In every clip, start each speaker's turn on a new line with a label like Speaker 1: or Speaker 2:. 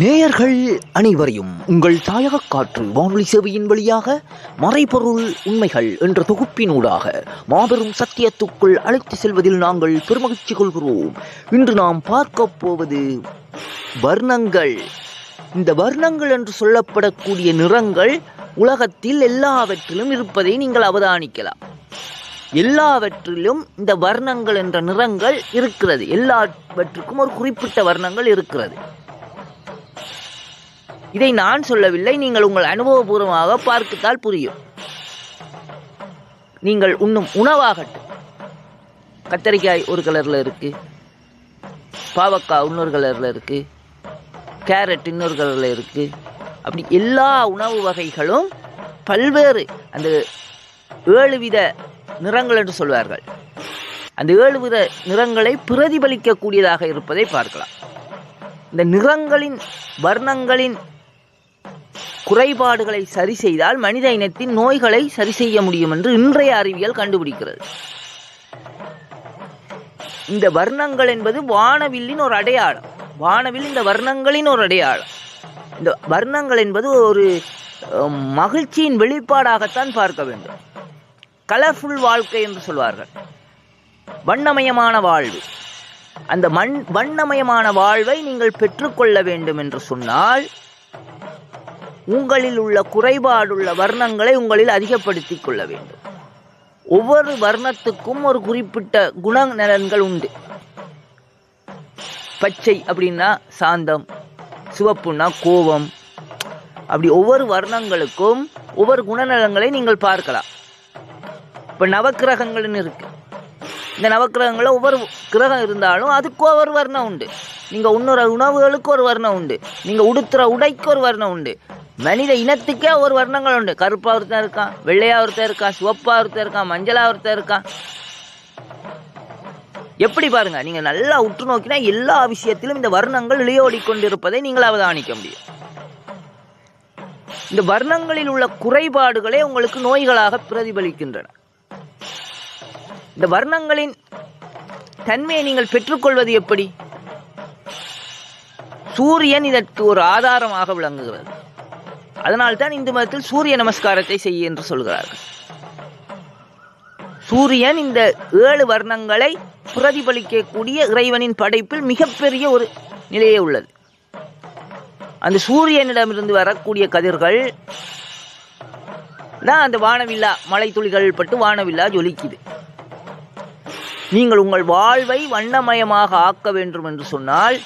Speaker 1: நேயர்கள் அனைவரையும் உங்கள் தாயக காற்று வானொலி சேவையின் வழியாக மறைபொருள் உண்மைகள் என்ற தொகுப்பினூடாக மாபெரும் சத்தியத்துக்குள் அழைத்து செல்வதில் நாங்கள் பெருமகிழ்ச்சி கொள்கிறோம். இன்று நாம் பார்க்க போவது வர்ணங்கள். இந்த வர்ணங்கள் என்று சொல்லப்படக்கூடிய நிறங்கள் உலகத்தில் எல்லாவற்றிலும் இருப்பதை நீங்கள் அவதானிக்கலாம். எல்லாவற்றிலும் இந்த வர்ணங்கள் என்ற நிறங்கள் இருக்கிறது. எல்லாவற்றுக்கும் ஒரு குறிப்பிட்ட வர்ணங்கள் இருக்கிறது. இதை நான் சொல்லவில்லை. நீங்கள் உங்கள் அனுபவபூர்வமாக பார்க்கத்தால் புரியும். நீங்கள் உண்ணும் உணவாகட்டும். கத்தரிக்காய் ஒரு கலரில் இருக்கு. பாவக்காய் இன்னொரு கலரில் இருக்கு. கேரட் இன்னொரு கலரில் இருக்கு. அப்படி எல்லா உணவு வகைகளும் பல்வேறு அந்த ஏழு வித நிறங்கள் என்று சொல்வார்கள். அந்த ஏழு வித நிறங்களை பிரதிபலிக்கக்கூடியதாக இருப்பதை பார்க்கலாம். இந்த நிறங்களின் வர்ணங்களின் குறைபாடுகளை சரி செய்தால் மனித இனத்தின் நோய்களை சரி செய்ய முடியும் என்று இன்றைய அறிவியல் கண்டுபிடிக்கிறது. இந்த வர்ணங்கள் என்பது வானவில்லின் ஒரு அடையாளம். வானவில் இந்த வர்ணங்களின் ஒரு அடையாளம். இந்த வர்ணங்கள் என்பது ஒரு மகிழ்ச்சியின் வெளிப்பாடாகத்தான் பார்க்க வேண்டும். கலர்ஃபுல் வாழ்க்கை என்று சொல்வார்கள். வண்ணமயமான வாழ்வு. அந்த மண் வண்ணமயமான வாழ்வை நீங்கள் பெற்றுக்கொள்ள வேண்டும் என்று சொன்னால் உங்களில் உள்ள குறைபாடுள்ள வர்ணங்களை உங்களில் அதிகப்படுத்திக் கொள்ள வேண்டும். ஒவ்வொரு வர்ணத்துக்கும் ஒரு குறிப்பிட்ட குண நலன்கள் உண்டு. பச்சை அப்படின்னா சாந்தம் சிவப்புன்னா கோபம். அப்படி ஒவ்வொரு வர்ணங்களுக்கும் ஒவ்வொரு குணநலங்களை நீங்கள் பார்க்கலாம். இப்போ நவக்கிரகங்கள்னு இருக்கு. இந்த நவக்கிரகங்களில் ஒவ்வொரு கிரகம் இருந்தாலும் அதுக்கு ஒரு வர்ணம் உண்டு. நீங்கள் உண்ணுற உணவுகளுக்கு ஒரு வர்ணம் உண்டு. நீங்கள் உடுத்துற உடைக்கு ஒரு வர்ணம் உண்டு. மனித இனத்துக்கே ஒரு வர்ணங்கள் உண்டு. கருப்பா ஒருத்தன் இருக்கான் வெள்ளையா ஒருத்தன் இருக்கான் சிவப்பா ஒருத்தன் இருக்கான் மஞ்சளா ஒருத்தன் இருக்கான். எப்படி பாருங்க நீங்க நல்லா உற்று நோக்கினா எல்லா விஷயத்திலும் இந்த வர்ணங்கள் இளையோடி கொண்டிருப்பதை நீங்கள் அவதானிக்க முடியும். இந்த வர்ணங்களில் உள்ள குறைபாடுகளே உங்களுக்கு நோய்களாக பிரதிபலிக்கின்றன. இந்த வர்ணங்களின் தன்மையை நீங்கள் பெற்றுக்கொள்வது எப்படி? சூரியன் இதற்கு ஒரு ஆதாரமாக விளங்குகிறது. அதனால்தான் இந்து மதத்தில் சூரிய நமஸ்காரத்தை செய்ய என்று சொல்கிறார்கள். சூரியன் இந்த ஏழு வர்ணங்களை பிரதிபலிக்கக்கூடிய இறைவனின் படைப்பில் மிகப்பெரிய ஒரு நிலையே உள்ளது. அந்த சூரியனிடமிருந்து வரக்கூடிய கதிர்கள் தான் அந்த வானவில்லா மலை துளிகள் பட்டு வானவில்லா ஜொலிக்குது. நீங்கள் உங்கள் வாழ்வை வண்ணமயமாக ஆக்க வேண்டும் என்று சொன்னால்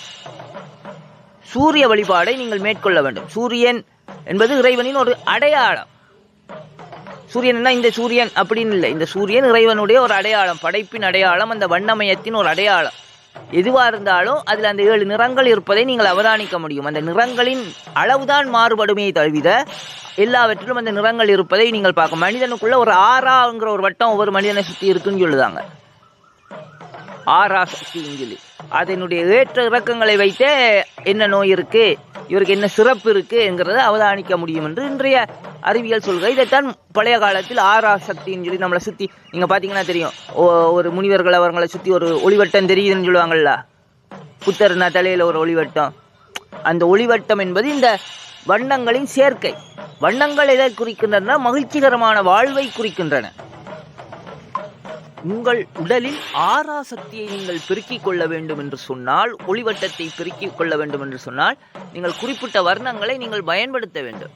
Speaker 1: சூரிய வழிபாடை நீங்கள் மேற்கொள்ள வேண்டும். சூரியன் என்பது இறைவனின் ஒரு அடையாளம். சூரியன் இந்த சூரியன் அப்படின்னு இல்லை. இந்த சூரியன் இறைவனுடைய ஒரு அடையாளம் படைப்பின் அடையாளம் அந்த வண்ணமயத்தின் ஒரு அடையாளம். எதுவாக இருந்தாலும் அதில் அந்த ஏழு நிறங்கள் இருப்பதை நீங்கள் அவதானிக்க முடியும். அந்த நிறங்களின் அளவுதான் மாறுபடுமே தவிர எல்லாவற்றிலும் அந்த நிறங்கள் இருப்பதை நீங்கள் பார்க்க மனிதனுக்குள்ள ஒரு ஆறாங்கிற ஒரு வட்டம் ஒவ்வொரு மனிதனை சுற்றி இருக்குன்னு சொல்லுதாங்க. ஆறா சக்தின்னு சொல்லி அதனுடைய ஏற்ற இறக்கங்களை வைத்தே என்ன நோய் இருக்குது இவருக்கு என்ன சிறப்பு இருக்கு என்கிறத அவதானிக்க முடியும் என்று இன்றைய அறிவியல் சொல்கிற இதைத்தான் பழைய காலத்தில் ஆரா சக்தின்னு சொல்லி நம்மளை சுற்றி நீங்கள் பார்த்தீங்கன்னா தெரியும். ஓ- ஒரு முனிவர்கள் அவங்களை சுற்றி ஒரு ஒளிவட்டம் தெரியுதுன்னு சொல்லுவாங்கள்ல புத்தர்னா தலையில் ஒரு ஒளிவட்டம். அந்த ஒளிவட்டம் என்பது இந்த வண்ணங்களின் சேர்க்கை. வண்ணங்கள் எதை குறிக்கின்றன? மகிழ்ச்சிகரமான வாழ்வை குறிக்கின்றன. உங்கள் உடலில் ஆறா சக்தியை நீங்கள் பெருக்கிக் கொள்ள வேண்டும் என்று சொன்னால் ஒளிவட்டத்தை பெருக்கிக் கொள்ள வேண்டும் என்று சொன்னால் நீங்கள் குறிப்பிட்ட வர்ணங்களை நீங்கள் பயன்படுத்த வேண்டும்.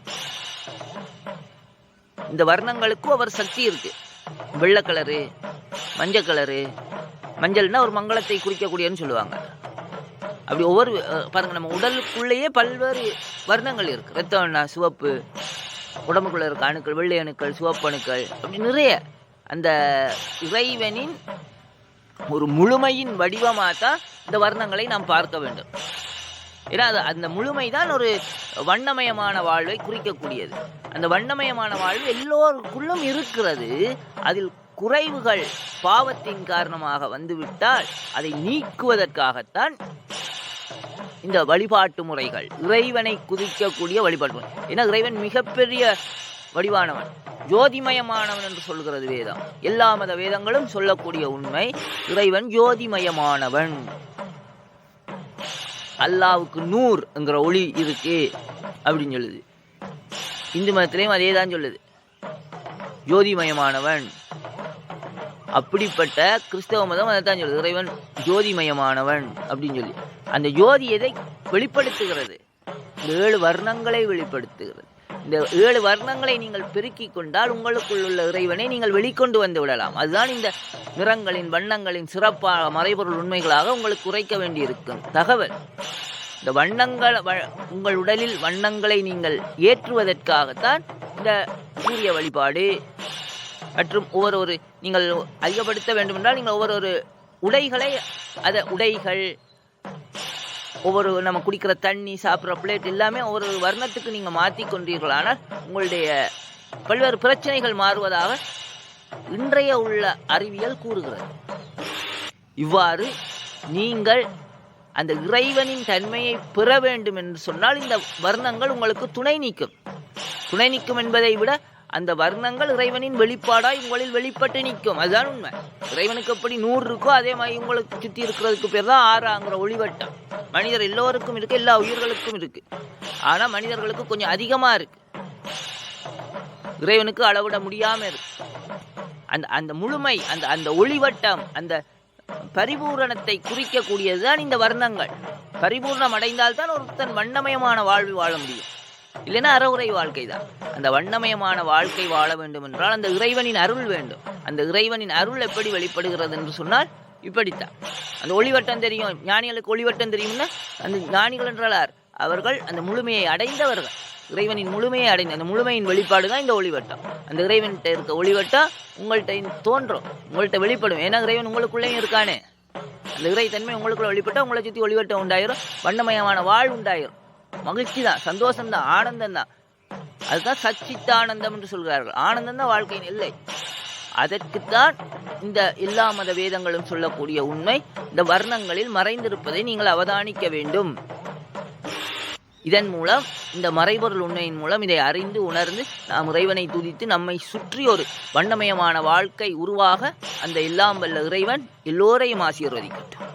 Speaker 1: இந்த வர்ணங்களுக்கும் ஒரு சக்தி இருக்கு. வெள்ளை கலரு மஞ்சள் கலரு மஞ்சள்னா ஒரு மங்களத்தை குறிக்கக்கூடியன்னு சொல்லுவாங்க. அப்படி ஒவ்வொரு பாருங்க நம்ம உடலுக்குள்ளேயே பல்வேறு வர்ணங்கள் இருக்கு. ரத்தம்னா சிவப்பு உடம்புக்குள்ள இருக்க அணுக்கள் வெள்ளை அணுக்கள் சிவப்பு அணுக்கள் அப்படி நிறைய. அந்த இறைவனின் ஒரு முழுமையின் வடிவமாக தான் இந்த வர்ணங்களை நாம் பார்க்க வேண்டும். ஏன்னா அது அந்த முழுமை தான் ஒரு வண்ணமயமான வாழ்வை குறிக்கக்கூடியது. அந்த வண்ணமயமான வாழ்வு எல்லோருக்குள்ளும் இருக்கிறது. அதில் குறைவுகள் பாவத்தின் காரணமாக வந்துவிட்டால் அதை நீக்குவதற்காகத்தான் இந்த வழிபாட்டு முறைகள் இறைவனை குதிக்கக்கூடிய வழிபாட்டு முறை. ஏன்னா இறைவன் மிகப்பெரிய வடிவானவன். ஜோதிமயமானவன் என்று சொல்கிறது வேதம். எல்லா மத வேதங்களும் சொல்லக்கூடிய உண்மை இறைவன் ஜோதிமயமானவன். அல்லாவுக்கு என்கிற ஒளி இருக்கு அப்படின்னு சொல்லுது. இந்து மதத்திலையும் அதே தான் சொல்லுது. ஜோதிமயமானவன். அப்படிப்பட்ட கிறிஸ்தவ மதம் அதை தான் சொல்லுது. இறைவன் ஜோதிமயமானவன் அப்படின்னு சொல்லி. அந்த ஜோதி எதை வெளிப்படுத்துகிறது? ஏழு வர்ணங்களை வெளிப்படுத்துகிறது. இந்த ஏழு வர்ணங்களை நீங்கள் பெருக்கிக் கொண்டால் உங்களுக்குள் உள்ள இறைவனை நீங்கள் வெளிக்கொண்டு வந்து விடலாம். அதுதான் இந்த நிறங்களின் வண்ணங்களின் சிறப்பாக மறைபொருள் உண்மைகளாக உங்களுக்கு குறைக்க வேண்டியிருக்கும். தகவல் இந்த வண்ணங்கள் வ- உங்கள் உடலில் வண்ணங்களை நீங்கள் ஏற்றுவதற்காகத்தான் இந்த சூரிய வழிபாடு. மற்றும் ஒவ்வொரு ஒரு நீங்கள் அதிகப்படுத்த வேண்டுமென்றால் நீங்கள் ஒவ்வொரு ஒரு உடைகளை அதை உடைகள் ஒவ்வொரு நம்ம குடிக்கிற தண்ணி சாப்பிட்ற பிளேட் எல்லாமே ஒவ்வொரு வர்ணத்துக்கு நீங்கள் மாற்றி கொண்டீர்களானால் உங்களுடைய பல்வேறு பிரச்சனைகள் மாறுவதாக இன்றைய உள்ள அறிவியல் கூறுகிறது. இவ்வாறு நீங்கள் அந்த இறைவனின் தன்மையை பெற வேண்டும் என்று சொன்னால் இந்த வர்ணங்கள் உங்களுக்கு துணை நீக்கும். துணை நிற்கும் என்பதை விட அந்த வர்ணங்கள் இறைவனின் வெளிப்பாடாக உங்களில் வெளிப்பட்டு நிற்கும். அதுதான் உண்மை. இறைவனுக்கு எப்படி நூறு இருக்கோ அதே மாதிரி உங்களுக்கு சுற்றி இருக்கிறதுக்கு பேர் தான் ஆறாங்கிற ஒளிவட்டம். மனிதர் எல்லோருக்கும் இருக்கு எல்லா உயிர்களுக்கும் இருக்கு. ஆனால் மனிதர்களுக்கு கொஞ்சம் அதிகமாக இருக்கு. இறைவனுக்கு அளவிட முடியாம இருக்கு. அந்த அந்த முழுமை அந்த அந்த ஒளிவட்டம் அந்த பரிபூரணத்தை குறிக்கக்கூடியதுதான் இந்த வர்ணங்கள். பரிபூர்ணம் அடைந்தால்தான் ஒருத்தன் வண்ணமயமான வாழ்வு வாழ முடியும். இல்லைன்னா அறவுரை வாழ்க்கை தான். அந்த வண்ணமயமான வாழ்க்கை வாழ வேண்டும் என்றால் அந்த இறைவனின் அருள் வேண்டும். அந்த இறைவனின் அருள் எப்படி வெளிப்படுகிறது என்று சொன்னால் இப்படித்தான். அந்த ஒளிவட்டம் தெரியும். ஞானிகளுக்கு ஒளிவட்டம் தெரியும்னா அந்த ஞானிகள் என்றால் அவர்கள் அந்த முழுமையை அடைந்தவர்கள். இறைவனின் முழுமையை அடைந்த அந்த முழுமையின் வெளிப்பாடு தான் இந்த ஒளிவட்டம். அந்த இறைவன்கிட்ட இருக்க ஒளிவட்டம் உங்கள்கிட்ட தோன்றும். உங்கள்கிட்ட வெளிப்படும். ஏன்னா இறைவன் உங்களுக்குள்ளேயும் இருக்கானே. அந்த இறை தன்மை உங்களுக்குள்ள வெளிப்பட்டால் உங்களை சுற்றி ஒளிவட்டம் உண்டாயிரும். வண்ணமயமான வாழ் உண்டாயிரும். மகிழ்ச்சி தான் சந்தோஷம் தான் ஆனந்தம் தான் அதுதான் சச்சித்தானந்தம் என்று சொல்கிறார்கள். ஆனந்தம் தான் வாழ்க்கையின் இல்லை அதற்குத்தான் இந்த எல்லா மத வேதங்களும் சொல்லக்கூடிய உண்மை இந்த வர்ணங்களில் மறைந்திருப்பதை நீங்கள் அவதானிக்க வேண்டும். இதன் மூலம் இந்த மறைபொருள் உண்மையின் மூலம் இதை அறிந்து உணர்ந்து நாம் இறைவனை துதித்து நம்மை சுற்றி ஒரு வண்ணமயமான வாழ்க்கை உருவாக அந்த எல்லாம் வல்ல இறைவன் எல்லோரையும் ஆசீர்வதிக்கட்டும்.